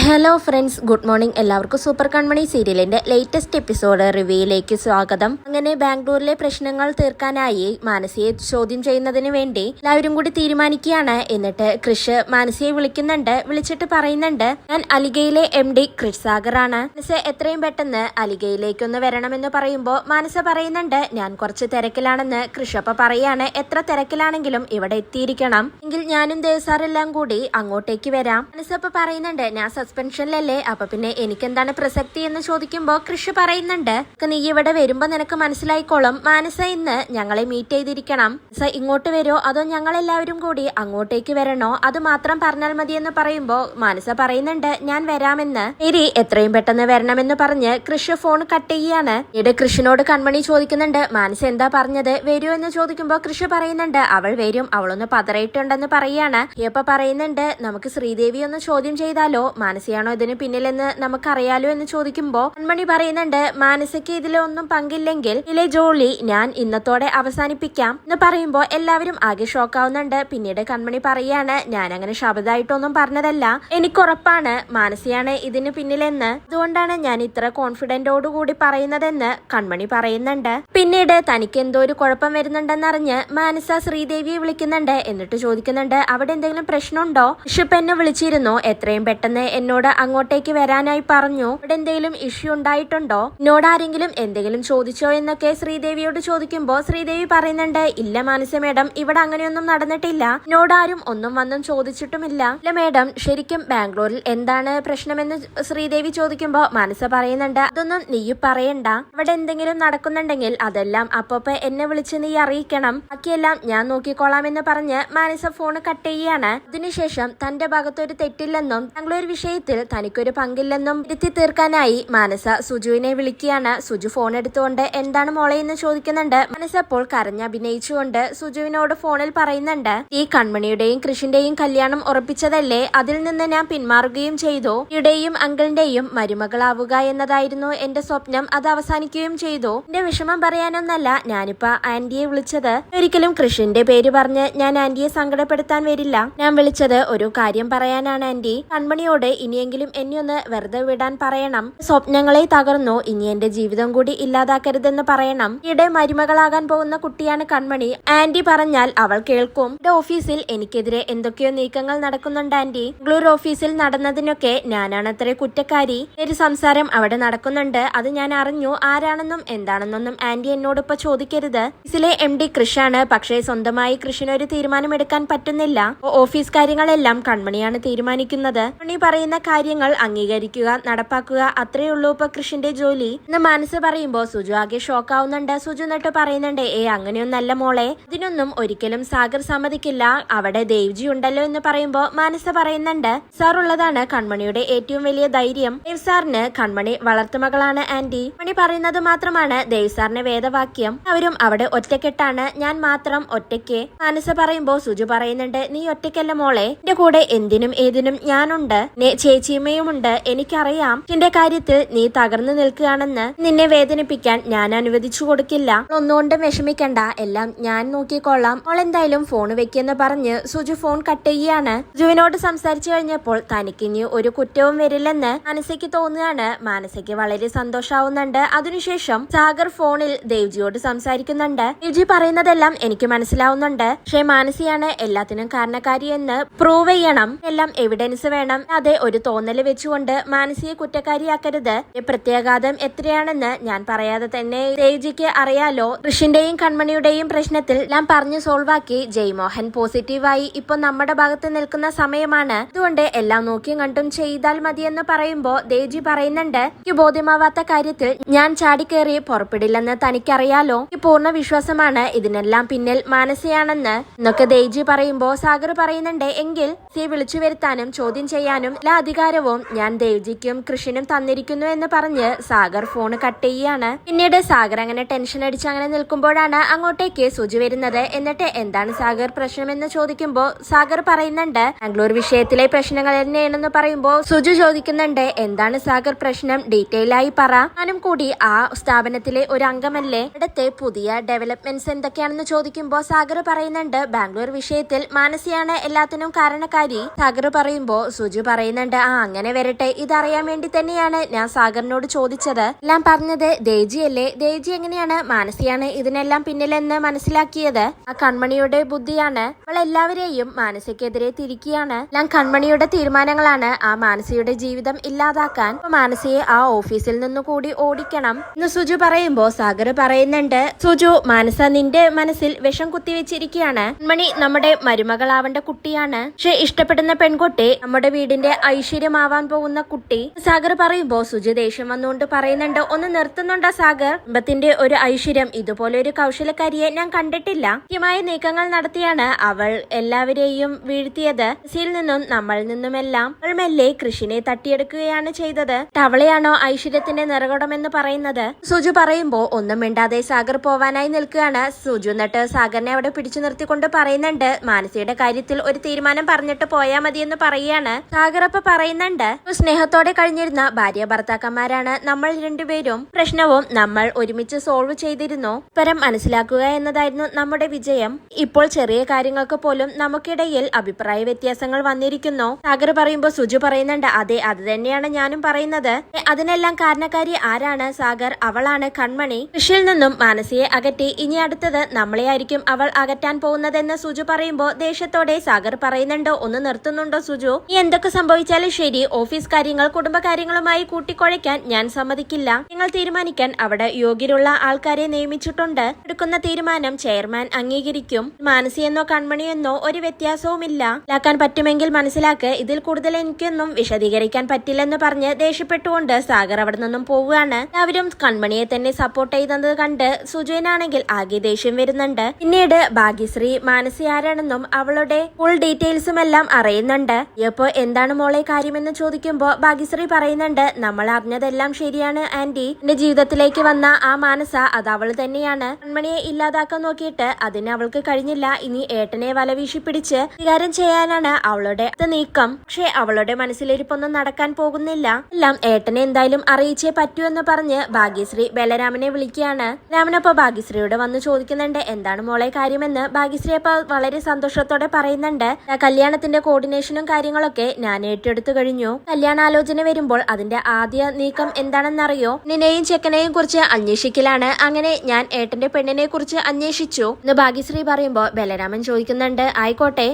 Hello friends good morning എല്ലാവർക്കും super Kanmani സീരിയലിന്റെ latest episode റിവ്യൂയിലേക്ക് സ്വാഗതം. അങ്ങനെ ബാംഗ്ലൂരിലെ പ്രശ്നങ്ങൾ തീർക്കാനായി മാനസിയെ ചോദ്യം ചെയ്യുന്നതിന് വേണ്ടി എല്ലാവരും കൂടി തീരുമാനിക്കുകയാണ്. എന്നിട്ട് കൃഷ് മാനസിയെ വിളിക്കുന്നുണ്ട്. വിളിച്ചിട്ട് പറയുന്നുണ്ട് ഞാൻ അലിഗയിലെ എം ഡി ക്രിഷ് സാഗർ ആണ്. മാനസ എത്രയും പെട്ടെന്ന് അലിഗയിലേക്കൊന്ന് വരണമെന്ന് പറയുമ്പോൾ മാനസ പറയുന്നുണ്ട് ഞാൻ കുറച്ച് തിരക്കിലാണെന്ന് കൃഷ് അപ്പൊ പറയാണ്. എത്ര തിരക്കിലാണെങ്കിലും ഇവിടെ എത്തിയിരിക്കണം. എങ്കിൽ ഞാനും ദേവസാറെല്ലാം കൂടി അങ്ങോട്ടേക്ക് വരാം. മാനസ അപ്പൊ പറയുന്നുണ്ട് ഞാൻ സസ്പെൻഷനിലല്ലേ അപ്പൊ പിന്നെ എനിക്കെന്താണ് പ്രസക്തി എന്ന് ചോദിക്കുമ്പോ കൃഷി പറയുന്നുണ്ട്. "നിനക്ക് നീ ഇവിടെ വരുമ്പോ നിനക്ക് മനസ്സിലായിക്കോളും. മാനസ ഇന്ന് ഞങ്ങളെ മീറ്റ് ചെയ്തിരിക്കണം. മാനസ ഇങ്ങോട്ട് വരുമോ അതോ ഞങ്ങൾ എല്ലാവരും കൂടി അങ്ങോട്ടേക്ക് വരണോ? അത് മാത്രം പറഞ്ഞാൽ മതി എന്ന് പറയുമ്പോ മാനസ പറയുന്നുണ്ട് ഞാൻ വരാമെന്ന്. ശരി എത്രയും പെട്ടെന്ന് വരണമെന്ന് പറഞ്ഞ് കൃഷി ഫോൺ കട്ട് ചെയ്യാണ്. ഇവിടെ കൃഷിനോട് കൺമണി ചോദിക്കുന്നുണ്ട് മാനസ എന്താ പറഞ്ഞത്? വരുമോ എന്ന് ചോദിക്കുമ്പോ കൃഷി പറയുന്നുണ്ട് അവൾ വരും അവളൊന്ന് പതറിയിട്ടുണ്ടെന്ന് പറയാണ്. ഇപ്പൊ പറയുന്നുണ്ട് നമുക്ക് ശ്രീദേവി ഒന്ന് ചോദ്യം ചെയ്താലോ? മാനസയാണോ ഇതിന് പിന്നിലെന്ന് നമുക്കറിയാലോ എന്ന് ചോദിക്കുമ്പോൾ കൺമണി പറയുന്നുണ്ട് മാനസയ്ക്ക് ഇതിലൊന്നും പങ്കില്ലെങ്കിൽ ഇതിലെ ജോളി ഞാൻ ഇന്നത്തോടെ അവസാനിപ്പിക്കാം എന്ന് പറയുമ്പോൾ എല്ലാവരും ആകെ ഷോക്കാവുന്നുണ്ട്. പിന്നീട് കൺമണി പറയാണ് ഞാൻ അങ്ങനെ ശബ്ദമായിട്ടൊന്നും പറഞ്ഞതല്ല. എനിക്കുറപ്പാണ് മാനസിയാണ് ഇതിന് പിന്നിലെന്ന്. അതുകൊണ്ടാണ് ഞാൻ ഇത്ര കോൺഫിഡന്റോടുകൂടി പറയുന്നതെന്ന് കൺമണി പറയുന്നുണ്ട്. പിന്നീട് തനിക്ക് എന്തോ ഒരു കുഴപ്പം വരുന്നുണ്ടെന്നറിഞ്ഞ് മാനസ ശ്രീദേവിയെ വിളിക്കുന്നുണ്ട്. എന്നിട്ട് ചോദിക്കുന്നുണ്ട് അവിടെ എന്തെങ്കിലും പ്രശ്നമുണ്ടോ? ഷിപ്പ് എന്നെ വിളിച്ചിരുന്നു എത്രയും പെട്ടെന്ന് എന്നോട് അങ്ങോട്ടേക്ക് വരാനായി പറഞ്ഞു. ഇവിടെ എന്തെങ്കിലും ഇഷ്യൂ ഉണ്ടായിട്ടുണ്ടോ? എന്നോട് ആരെങ്കിലും എന്തെങ്കിലും ചോദിച്ചോ എന്നൊക്കെ ശ്രീദേവിയോട് ചോദിക്കുമ്പോ ശ്രീദേവി പറയുന്നുണ്ട് ഇല്ല മാനസ മേഡം ഇവിടെ അങ്ങനെയൊന്നും നടന്നിട്ടില്ല. എന്നോട് ആരും ഒന്നും വന്നും ചോദിച്ചിട്ടുമില്ല. ഇല്ല മേഡം ശരിക്കും ബാംഗ്ലൂരിൽ എന്താണ് പ്രശ്നമെന്ന് ശ്രീദേവി ചോദിക്കുമ്പോ മാനസ പറയുന്നുണ്ട് അതൊന്നും നീ പറയണ്ട. ഇവിടെ എന്തെങ്കിലും നടക്കുന്നുണ്ടെങ്കിൽ അതെല്ലാം അപ്പൊപ്പ എന്നെ വിളിച്ച് നീ അറിയിക്കണം. ബാക്കിയെല്ലാം ഞാൻ നോക്കിക്കോളാം എന്ന് പറഞ്ഞ് മാനസ ഫോൺ കട്ട് ചെയ്യാണ് അതിനുശേഷം തന്റെ ഭാഗത്തൊരു തെറ്റില്ലെന്നും ബാംഗ്ലൂർ വിഷയത്തിൽ തനിക്കൊരു പങ്കില്ലെന്നും ഇരുത്തി തീർക്കാനായി മാനസ സുജുവിനെ വിളിക്കുകയാണ്. സുജു ഫോൺ എടുത്തുകൊണ്ട് എന്താണ് മോളെ എന്ന് ചോദിക്കുന്നുണ്ട്. മാനസ അപ്പോൾ കരഞ്ഞഭിനയിച്ചുകൊണ്ട് സുജുവിനോട് ഫോണിൽ പറയുന്നുണ്ട്. ഈ കൺമണിയുടെയും കൃഷിന്റെയും കല്യാണം ഉറപ്പിച്ചതല്ലേ? അതിൽ നിന്ന് ഞാൻ പിന്മാറുകയും ചെയ്തു. ഇയുടെയും അങ്കിളിന്റെയും മരുമകളാവുക എന്നതായിരുന്നു എന്റെ സ്വപ്നം. അത് അവസാനിക്കുകയും ചെയ്തു. എന്റെ വിഷമം പറയാനൊന്നല്ല. ഞാനിപ്പോ ആന്റിയെ വിളിച്ചത്. ഒരിക്കലും കൃഷിന്റെ പേര് പറഞ്ഞ് ഞാൻ ആന്റിയെ സങ്കടപ്പെടുത്താൻ വരില്ല. ഞാൻ വിളിച്ചത് ഒരു കാര്യം പറയാനാണ് ആന്റി. കൺമണിയോട് ഇനിയെങ്കിലും എന്നെ ഒന്ന് വെറുതെ വിടാൻ പറയണം. സ്വപ്നങ്ങളെ തകർന്നു. ഇനി എന്റെ ജീവിതം കൂടി ഇല്ലാതാക്കരുതെന്ന് പറയണം. ഇവിടെ മരുമകളാകാൻ പോകുന്ന കുട്ടിയാണ് കൺമണി. ആന്റി പറഞ്ഞാൽ അവൾ കേൾക്കും. എന്റെ ഓഫീസിൽ എനിക്കെതിരെ എന്തൊക്കെയോ നീക്കങ്ങൾ നടക്കുന്നുണ്ട് ആന്റി. ബാംഗ്ലൂർ ഓഫീസിൽ നടന്നതിനൊക്കെ ഞാനാണത്രേ കുറ്റക്കാരി. ഒരു സംസാരം അവിടെ നടക്കുന്നുണ്ട്. അത് ഞാൻ അറിഞ്ഞു. ആരാണെന്നും എന്താണെന്നൊന്നും ആന്റി എന്നോട് ഇപ്പൊ ചോദിക്കരുത്. ഓഫീസിലെ എം ഡി കൃഷാണ്. പക്ഷേ സ്വന്തമായി കൃഷിനൊരു തീരുമാനമെടുക്കാൻ പറ്റുന്നില്ല. ഓഫീസ് കാര്യങ്ങളെല്ലാം കൺമണിയാണ് തീരുമാനിക്കുന്നത്. കൺമണി പറയുന്ന കാര്യങ്ങൾ അംഗീകരിക്കുക നടപ്പാക്കുക അത്രേ ഉള്ളൂ ഇപ്പൊ കൃഷിന്റെ ജോലി എന്ന് മനസ്സ് പറയുമ്പോ സുജു ആകെ ഷോക്കാവുന്നുണ്ട്. സുജു എന്നിട്ട് പറയുന്നുണ്ട് ഏ അങ്ങനെയൊന്നല്ല മോളെ. ഇതിനൊന്നും ഒരിക്കലും സാഗർ സമ്മതിക്കില്ല. അവിടെ ദേവ്ജി ഉണ്ടല്ലോ എന്ന് പറയുമ്പോൾ മനസ്സ് പറയുന്നുണ്ട്. സാർ ഉള്ളതാണ് കൺമണിയുടെ ഏറ്റവും വലിയ ധൈര്യം. ദേവ് സാറിന് കൺമണി വളർത്തുമകളാണ് ആന്റി. മണി പറയുന്നത് മാത്രമാണ് ദേവ് സാറിന്റെ വേദവാക്യം. അവരും അവിടെ ഒറ്റക്കെട്ടാണ്. ഞാൻ മാത്രം ഒറ്റയ്ക്ക്. മനസ്സ് പറയുമ്പോ സുജു പറയുന്നുണ്ട് നീ ഒറ്റയ്ക്കല്ല മോളെ. എന്റെ കൂടെ എന്തിനും ഏതിനും ഞാനുണ്ട്. ചേച്ചിയമ്മയുമുണ്ട്. എനിക്കറിയാം. നിന്റെ കാര്യത്തിൽ നീ തകർന്നു നിൽക്കുകയാണെന്ന് നിന്നെ വേദനിപ്പിക്കാൻ ഞാൻ അനുവദിച്ചു കൊടുക്കില്ല. ഒന്നുകൊണ്ടും വിഷമിക്കണ്ട. എല്ലാം ഞാൻ നോക്കിക്കൊള്ളാം. അവൾ എന്തായാലും ഫോൺ വെക്കുമെന്ന് പറഞ്ഞ് സുജു ഫോൺ കട്ട് ചെയ്യാണ് സുജുവിനോട് സംസാരിച്ചു കഴിഞ്ഞപ്പോൾ തനിക്ക് തനിക്കിനി ഒരു കുറ്റവും വരില്ലെന്ന് മാനസയ്ക്ക് തോന്നുകയാണ്. മാനസയ്ക്ക് വളരെ സന്തോഷാവുന്നുണ്ട്. അതിനുശേഷം സാഗർ ഫോണിൽ ദേവ്ജിയോട് സംസാരിക്കുന്നുണ്ട്. ദേവ്ജി പറയുന്നതെല്ലാം എനിക്ക് മനസ്സിലാവുന്നുണ്ട്. പക്ഷേ മാനസിയാണ് എല്ലാത്തിനും കാരണക്കാരി എന്ന് പ്രൂവ് ചെയ്യണം. എല്ലാം എവിഡൻസ് വേണം. അതെ ഒരു തോന്നൽ വെച്ചുകൊണ്ട് മാനസിയെ കുറ്റക്കാരിയാക്കരുത്. പ്രത്യാഘാതം എത്രയാണെന്ന് ഞാൻ പറയാതെ തന്നെ. ദേവ്ജിക്ക് അറിയാലോ ഋഷിന്റെയും കൺമണിയുടെയും പ്രശ്നത്തിൽ ഞാൻ പറഞ്ഞു സോൾവാക്കി ജയ്മോഹൻ പോസിറ്റീവായി ഇപ്പൊ നമ്മുടെ ഭാഗത്ത് നിൽക്കുന്ന സമയമാണ്. അതുകൊണ്ട് എല്ലാം നോക്കിയും കണ്ടും ചെയ്താൽ മതിയെന്ന് പറയുമ്പോ ദേജി പറയുന്നുണ്ട് എനിക്ക് ബോധ്യമാവാത്ത കാര്യത്തിൽ ഞാൻ ചാടിക്കേറി പുറപ്പെടില്ലെന്ന് തനിക്കറിയാലോ. ഈ പൂർണ വിശ്വാസമാണ്. ഇതിനെല്ലാം പിന്നിൽ മാനസയാണെന്ന് എന്നൊക്കെ ദേവ്ജി പറയുമ്പോ സാഗർ പറയുന്നുണ്ട് എങ്കിൽ സി വിളിച്ചു വരുത്താനും ചോദ്യം ചെയ്യാനും അധികാരവും ഞാൻ ദേവ്ജിക്കും കൃഷിനും തന്നിരിക്കുന്നു എന്ന് പറഞ്ഞ് സാഗർ ഫോൺ കട്ട് ചെയ്യാണ് പിന്നീട് സാഗർ അങ്ങനെ ടെൻഷൻ അടിച്ച് അങ്ങനെ നിൽക്കുമ്പോഴാണ് അങ്ങോട്ടേക്ക് സുജി വരുന്നത്. എന്നിട്ട് എന്താണ് സാഗർ പ്രശ്നം എന്ന് ചോദിക്കുമ്പോൾ സാഗർ പറയുന്നുണ്ട് ബാംഗ്ലൂർ വിഷയത്തിലെ പ്രശ്നങ്ങൾ തന്നെയാണെന്ന് പറയുമ്പോൾ സുജു ചോദിക്കുന്നുണ്ട് എന്താണ് സാഗർ പ്രശ്നം? ഡീറ്റെയിൽ ആയി പറ. ഞാനും കൂടി ആ സ്ഥാപനത്തിലെ ഒരു അംഗമല്ലേ? ഇവിടുത്തെ പുതിയ ഡെവലപ്മെന്റ്സ് എന്തൊക്കെയാണെന്ന് ചോദിക്കുമ്പോൾ സാഗർ പറയുന്നുണ്ട് ബാംഗ്ലൂർ വിഷയത്തിൽ മാനസിയാണ് എല്ലാത്തിനും കാരണക്കാരി. സാഗർ പറയുമ്പോൾ സുജു പറയുന്നുണ്ട് പറയുന്നുണ്ട് ആ അങ്ങനെ വരട്ടെ. ഇതറിയാൻ വേണ്ടി തന്നെയാണ് ഞാൻ സാഗറിനോട് ചോദിച്ചത്. എല്ലാം പറഞ്ഞത് ദേജിയല്ലേ? ദേജി എങ്ങനെയാണ്? മാനസിയാണ് ഇതിനെല്ലാം പിന്നിലെന്ന് മനസ്സിലാക്കിയത്. ആ കൺമണിയുടെ ബുദ്ധിയാണ്. അവൾ എല്ലാവരെയും മാനസിക്കെതിരെ തിരിക്കുകയാണ്. എല്ലാം കൺമണിയുടെ തീരുമാനങ്ങളാണ് ആ മാനസിയുടെ ജീവിതം ഇല്ലാതാക്കാൻ. മാനസിയെ ആ ഓഫീസിൽ നിന്ന് കൂടി ഓടിക്കണം. എന്ന് സുജു പറയുമ്പോ സാഗർ പറയുന്നുണ്ട് സുജു മാനസ നിന്റെ മനസ്സിൽ വിഷം കുത്തിവെച്ചിരിക്കുകയാണ്. കൺമണി നമ്മുടെ മരുമകളാവേണ്ട കുട്ടിയാണ്. പക്ഷെ ഇഷ്ടപ്പെടുന്ന പെൺകുട്ടി നമ്മുടെ വീടിന്റെ ഐശ്വര്യമാവാൻ പോകുന്ന കുട്ടി. സാഗർ പറയുമ്പോ സുജി ദേഷ്യം വന്നുകൊണ്ട് പറയുന്നുണ്ട്. ഒന്ന് നിർത്തുന്നുണ്ടോ സാഗർ? കുടുംബത്തിന്റെ ഒരു ഐശ്വര്യം. ഇതുപോലെ ഒരു കൗശലക്കാരിയെ ഞാൻ കണ്ടിട്ടില്ല. കൃത്യമായ നീക്കങ്ങൾ നടത്തിയാണ് അവൾ എല്ലാവരെയും വീഴ്ത്തിയത്. സിയിൽ നിന്നും നമ്മളിൽ നിന്നുമെല്ലാം അവൾ മെല്ലെ കൃഷിനെ തട്ടിയെടുക്കുകയാണ് ചെയ്തത്. തവളയാണോ ഐശ്വര്യത്തിന്റെ നിറകുടമെന്ന് പറയുന്നത്? സുജു പറയുമ്പോ ഒന്നും മിണ്ടാതെ സാഗർ പോവാനായി നിൽക്കുകയാണ്. സുജു എന്നിട്ട് സാഗറിനെ അവിടെ പിടിച്ചു നിർത്തിക്കൊണ്ട് പറയുന്നുണ്ട്. മാനസിയുടെ കാര്യത്തിൽ ഒരു തീരുമാനം പറഞ്ഞിട്ട് പോയാ മതിയെന്ന് പറയുകയാണ്. സാഗർ അപ്പൊ പറയുന്നുണ്ട്. സ്നേഹത്തോടെ കഴിഞ്ഞിരുന്ന ഭാര്യ ഭർത്താക്കന്മാരാണ് നമ്മൾ രണ്ടുപേരും. പ്രശ്നവും നമ്മൾ ഒരുമിച്ച് സോൾവ് ചെയ്തിരുന്നു. പരം മനസ്സിലാക്കുക എന്നതായിരുന്നു നമ്മുടെ വിജയം. ഇപ്പോൾ ചെറിയ കാര്യങ്ങൾക്ക് പോലും നമുക്കിടയിൽ അഭിപ്രായ വ്യത്യാസങ്ങൾ വന്നിരിക്കുന്നു. സാഗർ പറയുമ്പോൾ സുജു പറയുന്നുണ്ട് അതെ അത് തന്നെയാണ് ഞാനും പറയുന്നത്. അതിനെല്ലാം കാരണക്കാരി ആരാണ്? സാഗർ അവളാണ് കൺമണി. കൃഷിയിൽ നിന്നും മാനസിയെ അകറ്റി. ഇനി അടുത്തത് നമ്മളെ ആയിരിക്കും അവൾ അകറ്റാൻ പോകുന്നതെന്ന് സുജു പറയുമ്പോൾ ദേഷ്യത്തോടെ സാഗർ പറയുന്നുണ്ടോ. ഒന്ന് നിർത്തുന്നുണ്ടോ സുജു? നീ എന്തൊക്കെ സംഭവിച്ചാലും ശരി. ഓഫീസ് കാര്യങ്ങൾ കുടുംബകാര്യങ്ങളുമായി കൂട്ടിക്കുഴയ്ക്കാൻ ഞാൻ സമ്മതിക്കില്ല. നിങ്ങൾ തീരുമാനിക്കാൻ അവിടെ യോഗ്യരുള്ള ആൾക്കാരെ നിയമിച്ചിട്ടുണ്ട്. എടുക്കുന്ന തീരുമാനം ചെയർമാൻ അംഗീകരിക്കും. മാനസിയെന്നോ കൺമണിയെന്നോ ഒരു വ്യത്യാസവുമില്ല. ഇല്ലാക്കാൻ പറ്റുമെങ്കിൽ മനസ്സിലാക്ക്. ഇതിൽ കൂടുതൽ എനിക്കൊന്നും വിശദീകരിക്കാൻ പറ്റില്ലെന്ന് പറഞ്ഞ് ദേഷ്യപ്പെട്ടുകൊണ്ട് സാഗർ അവിടെ നിന്നും പോവുകയാണ്. എല്ലാവരും കൺമണിയെ തന്നെ സപ്പോർട്ട് ചെയ്തത് കണ്ട് സുജയനാണെങ്കിൽ ആകെ ദേഷ്യം വരുന്നുണ്ട്. പിന്നീട് ഭാഗ്യശ്രീ മാനസി ആരാണെന്നും അവളുടെ ഫുൾ ഡീറ്റെയിൽസും എല്ലാം അറിയുന്നുണ്ട്. ഇപ്പോ എന്താണ് മോളെ കാര്യമെന്ന് ചോദിക്കുമ്പോ ഭാഗ്യശ്രീ പറയുന്നുണ്ട് നമ്മൾ അറിഞ്ഞതെല്ലാം ശരിയാണ് ആന്റി. എന്റെ ജീവിതത്തിലേക്ക് വന്ന ആ മാനസ അത് അവൾ തന്നെയാണ്. കൺമണിയെ ഇല്ലാതാക്കാൻ നോക്കിയിട്ട് അതിന് അവൾക്ക് കഴിഞ്ഞില്ല. ഇനി ഏട്ടനെ വലവീശി പിടിച്ച് വികാരം ചെയ്യാനാണ് അവളുടെ നീക്കം. പക്ഷെ അവളുടെ മനസ്സിലിരിപ്പൊന്നും നടക്കാൻ പോകുന്നില്ല. എല്ലാം ഏട്ടനെ എന്തായാലും അറിയിച്ചേ പറ്റൂ എന്ന് പറഞ്ഞ് ഭാഗ്യശ്രീ ബലരാമനെ വിളിക്കുകയാണ്. രാമനപ്പോ ഭാഗ്യശ്രീയോട് വന്ന് ചോദിക്കുന്നുണ്ട് എന്താണ് മോളെ കാര്യമെന്ന്? ഭാഗ്യശ്രീ അപ്പൊ വളരെ സന്തോഷത്തോടെ പറയുന്നുണ്ട് "ആ കല്യാണത്തിന്റെ കോർഡിനേഷനും കാര്യങ്ങളൊക്കെ ഞാൻ ഏറ്റെടുത്തു കഴിഞ്ഞു. കല്യാണാലോചന വരുമ്പോൾ അതിന്റെ ആദ്യ നീക്കം എന്താണെന്നറിയോ? നിന്നെയും ചെക്കനെയും കുറിച്ച് അന്വേഷിക്കലാണ്. അങ്ങനെ ഞാൻ ഏട്ടന്റെ പെണ്ണിനെ കുറിച്ച് അന്വേഷിച്ചു. എന്ന് ഭാഗ്യശ്രീ പറയുമ്പോൾ ബലരാമൻ ചോദിക്കുന്നുണ്ട് ആയിക്കോട്ടെ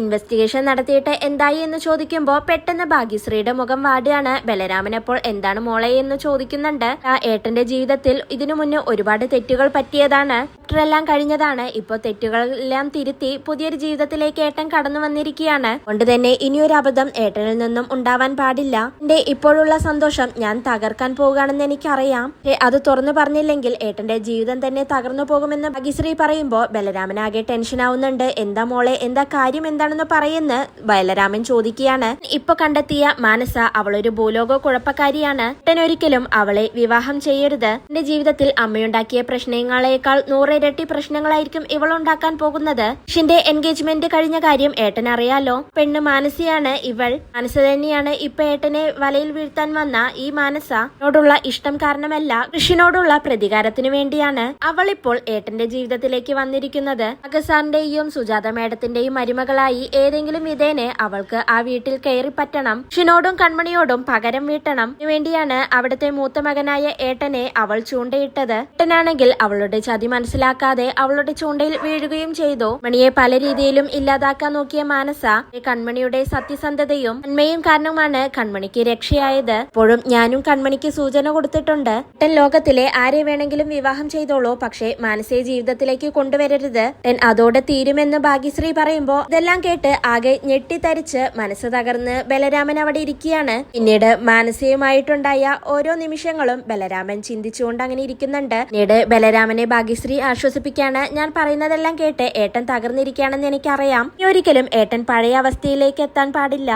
ഇൻവെസ്റ്റിഗേഷൻ നടത്തിയിട്ട് എന്തായി? എന്ന് ചോദിക്കുമ്പോ പെട്ടെന്ന് ഭാഗ്യശ്രീയുടെ മുഖം വാടിയാണ് ബലരാമൻ അപ്പോൾ എന്താണ് മോളെ? എന്ന് ചോദിക്കുന്നുണ്ട്. ആ ഏട്ടന്റെ ജീവിതത്തിൽ ഇതിനു മുന്നേ ഒരുപാട് തെറ്റുകൾ പറ്റിയതാണ്. എല്ലാം കഴിഞ്ഞതാണ്. ഇപ്പൊ തെറ്റുകളെല്ലാം തിരുത്തി പുതിയൊരു ജീവിതത്തിലേക്ക് ഏട്ടൻ കടന്നു വന്നിരിക്കുകയാണ്. കൊണ്ട് തന്നെ ഇനിയൊരു അബദ്ധം ഏട്ടനിൽ നിന്നും ഉണ്ടാവാൻ പാടില്ല. എന്റെ ഇപ്പോഴുള്ള സന്തോഷം ഞാൻ തകർക്കാൻ പോകുകയാണെന്ന് എനിക്കറിയാം. അത് തുറന്നു പറഞ്ഞില്ലെങ്കിൽ ഏട്ടന്റെ ജീവിതം തന്നെ തകർന്നു പോകുമെന്ന് ഭാഗ്യശ്രീ ബലരാമൻ ബലരാമനാകെ ടെൻഷൻ ആവുന്നുണ്ട്. എന്താ മോളെ എന്താ കാര്യം എന്താണെന്ന് പറയുന്ന ബലരാമൻ ചോദിക്കുകയാണ്. ഇപ്പൊ കണ്ടെത്തിയ മാനസ അവളൊരു ഭൂലോക കുഴപ്പക്കാരിയാണ്. ഒരിക്കലും അവളെ വിവാഹം ചെയ്യരുത്. എന്റെ ജീവിതത്തിൽ അമ്മയുണ്ടാക്കിയ പ്രശ്നങ്ങളെക്കാൾ നൂറിരട്ടി പ്രശ്നങ്ങളായിരിക്കും ഇവൾ ഉണ്ടാക്കാൻ പോകുന്നത്. ഷിന്റെ എൻഗേജ്മെന്റ് കഴിഞ്ഞ കാര്യം ഏട്ടൻ അറിയാലോ പെണ്ണ് മാനസിയാണ് ഇവൾ. മാനസ തന്നെയാണ് ഇപ്പൊ ഏട്ടനെ വലയിൽ വീഴ്ത്താൻ വന്ന ഈ മാനസ നോടുള്ള ഇഷ്ടം കാരണമല്ല കൃഷിനോടുള്ള പ്രതികാരത്തിനു വേണ്ടിയാണ്. അവൾ ഇപ്പോൾ ഏട്ടന്റെ ജീവിതത്തിലേക്ക് വന്നിരിക്കുന്നത്. അഗസാറിന്റെയും സുജാത മേഡത്തിന്റെയും മരുമകളായി ഏതെങ്കിലും വിധേനെ അവൾക്ക് ആ വീട്ടിൽ കയറി പറ്റണം. കൃഷിനോടും കൺമണിയോടും പകരം വീട്ടണം. വേണ്ടിയാണ് അവിടുത്തെ മൂത്ത മകനായ ഏട്ടനെ അവൾ ചൂണ്ടയിട്ടത്. ഏട്ടനാണെങ്കിൽ അവളുടെ ചതി മനസ്സിലാക്കാതെ അവളുടെ ചൂണ്ടയിൽ വീഴുകയും ചെയ്തു. മണിയെ പല രീതിയിലും ഇല്ലാതാക്കാൻ നോക്കിയ മാനസ കൺമണിയുടെ സത്യസന്ധതയും നന്മയും കാരണമാണ് കൺമണിക്ക് രക്ഷയായത്. ഇപ്പോഴും ഞാനും കൺമണിക്ക് സൂചന കൊടുത്തിട്ടുണ്ട്. ടെൻ ലോകത്തിലെ ആരെ വേണമെങ്കിലും വിവാഹം ചെയ്തോളൂ പക്ഷേ മാനസിക ജീവിതത്തിലേക്ക് കൊണ്ടുവരരുത്. ടെൻ അതോടെ തീരുമെന്ന് ഭാഗ്യശ്രീ പറയുമ്പോ ഇതെല്ലാം കേട്ട് ആകെ ഞെട്ടിത്തരിച്ച് മനസ്സ് തകർന്ന് ബലരാമൻ അവിടെ ഇരിക്കുകയാണ്. പിന്നീട് മാനസികമായിട്ടുണ്ടായ ഓരോ നിമിഷങ്ങളും ബലരാമൻ ചിന്തിച്ചുകൊണ്ട് അങ്ങനെ ഇരിക്കുന്നുണ്ട്. പിന്നീട് ബലരാമനെ ഭാഗ്യശ്രീ ആശ്വസിപ്പിക്കാണ് ഞാൻ പറയുന്നതെല്ലാം കേട്ട് ഏട്ടൻ തകർന്നിരിക്കുകയാണെന്ന് എനിക്കറിയാം. ഇനി ഒരിക്കലും ഏട്ടൻ പഴയ അവസ്ഥയിലേക്ക് എത്താൻ പാടില്ല.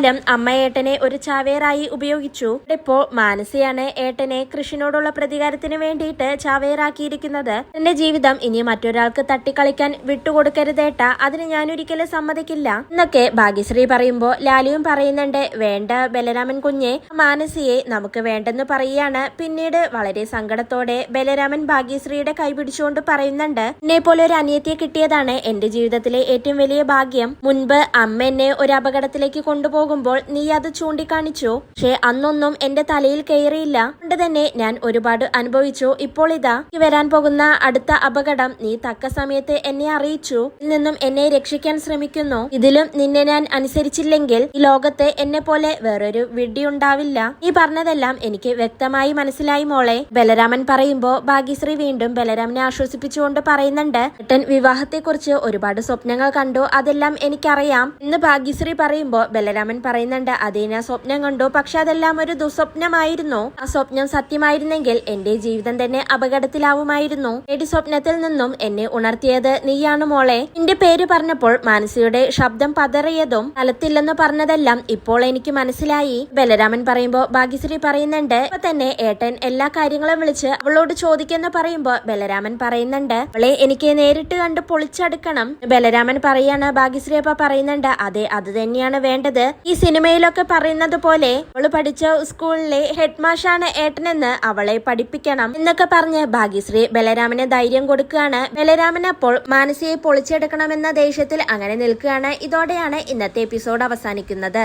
കാലം അമ്മ ഏട്ടനെ ഒരു ചാവേറായി ഉപയോഗിച്ചു. ഇപ്പോ മാനസിയാണ് ഏട്ടനെ കൃഷിനോടുള്ള പ്രതികാരത്തിന് വേണ്ടിയിട്ട് ചാവേറാക്കിയിരിക്കുന്നത്. എന്റെ ജീവിതം ഇനി മറ്റൊരാൾക്ക് തട്ടിക്കളിക്കാൻ വിട്ടുകൊടുക്കരുതേട്ട അതിന് ഞാൻ ഒരിക്കലും സമ്മതിക്കില്ല. എന്നൊക്കെ ഭാഗ്യശ്രീ പറയുമ്പോ ലാലുവും പറയുന്നുണ്ട് വേണ്ട ബലരാമൻ കുഞ്ഞെ മാനസിയെ നമുക്ക് വേണ്ടെന്ന് പറയുകയാണ്. പിന്നീട് വളരെ സങ്കടത്തോടെ ബലരാമൻ ഭാഗ്യശ്രീയുടെ കൈ പിടിച്ചുകൊണ്ട് പറയുന്നുണ്ട് എന്നെ പോലെ ഒരു അനിയത്തിയെ കിട്ടിയതാണ് എന്റെ ജീവിതത്തിലെ ഏറ്റവും വലിയ ഭാഗ്യം. മുൻപ് അമ്മ എന്നെ ഒരു അപകടത്തിലേക്ക് കൊണ്ടുപോയി പോകുമ്പോൾ നീ അത് ചൂണ്ടിക്കാണിച്ചു. പക്ഷേ അന്നൊന്നും എന്റെ തലയിൽ കയറിയില്ല. കൊണ്ട് തന്നെ ഞാൻ ഒരുപാട് അനുഭവിച്ചു. ഇപ്പോൾ ഇതാ വരാൻ പോകുന്ന അടുത്ത അപകടം നീ തക്ക സമയത്ത് എന്നെ അറിയിച്ചു. ഇതിൽ നിന്നും എന്നെ രക്ഷിക്കാൻ ശ്രമിക്കുന്നു. ഇതിലും നിന്നെ ഞാൻ അനുസരിച്ചില്ലെങ്കിൽ ഈ ലോകത്ത് എന്നെ പോലെ വേറൊരു വിഡ്ഢി ഉണ്ടാവില്ല. നീ പറഞ്ഞതെല്ലാം എനിക്ക് വ്യക്തമായി മനസ്സിലായി മോളെ. ബലരാമൻ പറയുമ്പോ ഭാഗ്യശ്രീ വീണ്ടും ബലരാമനെ ആശ്വസിപ്പിച്ചുകൊണ്ട് പറയുന്നുണ്ട്. ഏട്ടൻ വിവാഹത്തെക്കുറിച്ച് ഒരുപാട് സ്വപ്നങ്ങൾ കണ്ടു. അതെല്ലാം എനിക്കറിയാം. എന്ന് ഭാഗ്യശ്രീ പറയുമ്പോ ബലരാമൻ പറയുന്നുണ്ട് അതേ ഞാൻ സ്വപ്നം കണ്ടു. പക്ഷെ അതെല്ലാം ഒരു ദുസ്വപ്നമായിരുന്നു. ആ സ്വപ്നം സത്യമായിരുന്നെങ്കിൽ എന്റെ ജീവിതം തന്നെ അപകടത്തിലാവുമായിരുന്നു. എടി സ്വപ്നത്തിൽ നിന്നും എന്നെ ഉണർത്തിയത് നീയാണ് മോളെ. നിന്റെ പേര് പറഞ്ഞപ്പോൾ മാനസിയുടെ ശബ്ദം പതറിയതും തലത്തില്ലെന്ന് പറഞ്ഞതെല്ലാം ഇപ്പോൾ എനിക്ക് മനസ്സിലായി. ബലരാമൻ പറയുമ്പോ ഭാഗ്യശ്രീ പറയുന്നുണ്ട് ഇപ്പൊ തന്നെ ഏട്ടൻ എല്ലാ കാര്യങ്ങളും വിളിച്ച് അവളോട് ചോദിക്കെന്ന് പറയുമ്പോ ബലരാമൻ പറയുന്നുണ്ട് അവളെ എനിക്ക് നേരിട്ട് കണ്ട് പൊളിച്ചടുക്കണം. ബലരാമൻ പറയാണ് ഭാഗ്യശ്രീ അപ്പൊ പറയുന്നുണ്ട് അതെ അത് തന്നെയാണ് വേണ്ടത്. ഈ സിനിമയിലൊക്കെ പറയുന്നത് പോലെ അവൾ പഠിച്ച സ്കൂളിലെ ഹെഡ് മാഷാണ് ഏട്ടനെന്ന് അവളെ പഠിപ്പിക്കണം എന്നൊക്കെ പറഞ്ഞ് ഭാഗ്യശ്രീ ബലരാമന് ധൈര്യം കൊടുക്കുകയാണ്. ബലരാമൻ അപ്പോൾ മാനസിയെ പൊളിച്ചെടുക്കണമെന്ന ദേഷ്യത്തിൽ അങ്ങനെ നിൽക്കുകയാണ്. ഇതോടെയാണ് ഇന്നത്തെ എപ്പിസോഡ് അവസാനിക്കുന്നത്.